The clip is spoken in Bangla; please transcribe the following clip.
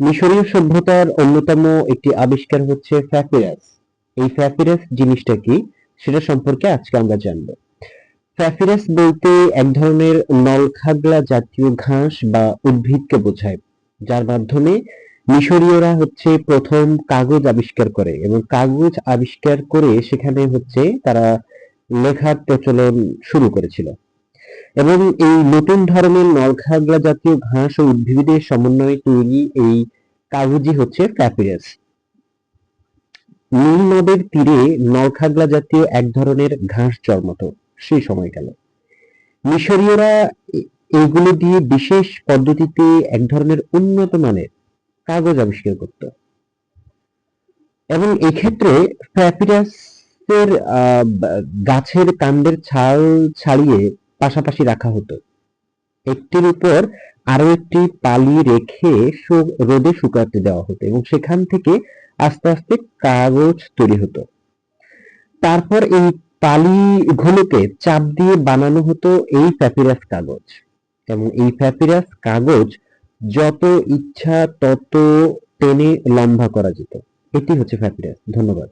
মিশরীয় সভ্যতার অন্যতম একটি আবিষ্কার হচ্ছে ফ্যাপিরাস। এই ফ্যাপিরাস জিনিসটা কি? সেটা সম্পর্কে আজকে আমরা জানব। ফ্যাপিরাস বলতে এক ধরনের নলখাগলা জাতীয় ঘাস বা উদ্ভিদকে বোঝায়, যার মাধ্যমে মিশরীয়রা হচ্ছে প্রথম কাগজ আবিষ্কার করে এবং কাগজ আবিষ্কার করে সেখানে হচ্ছে তারা লেখার প্রচলন শুরু করেছিল। এবং এই নতুন ধরনের নলখাগলা জাতীয় ঘাস ও উদ্ভিদের সমন্বয়ে তৈরি এই কাগজই হচ্ছে প্যাপিরাস। নীল নদের তীরে নলখাগলা জাতীয় এক ধরনের ঘাস জন্মত, সেই সময়কালে মিশরীয়রা এইগুলো দিয়ে বিশেষ পদ্ধতিতে এক ধরনের উন্নত মানের কাগজ আবিষ্কার করত। এবং এক্ষেত্রে প্যাপিরাসের গাছের কাণ্ডের ছাল ছাড়িয়ে পাশাপাশি রাখা হতো। একটির উপর আরও একটি পালি রেখে রোদে শুকাতে দেওয়া হতো এবং সেখান থেকে আস্তে আস্তে কাগজ তৈরি হতো। তারপর এই পালি পালিগুলোকে চাপ দিয়ে বানানো হতো এই প্যাপিরাস কাগজ এবং এই প্যাপিরাস কাগজ যত ইচ্ছা তত টেনে লম্বা করা যেত। এটি হচ্ছে প্যাপিরাস। ধন্যবাদ।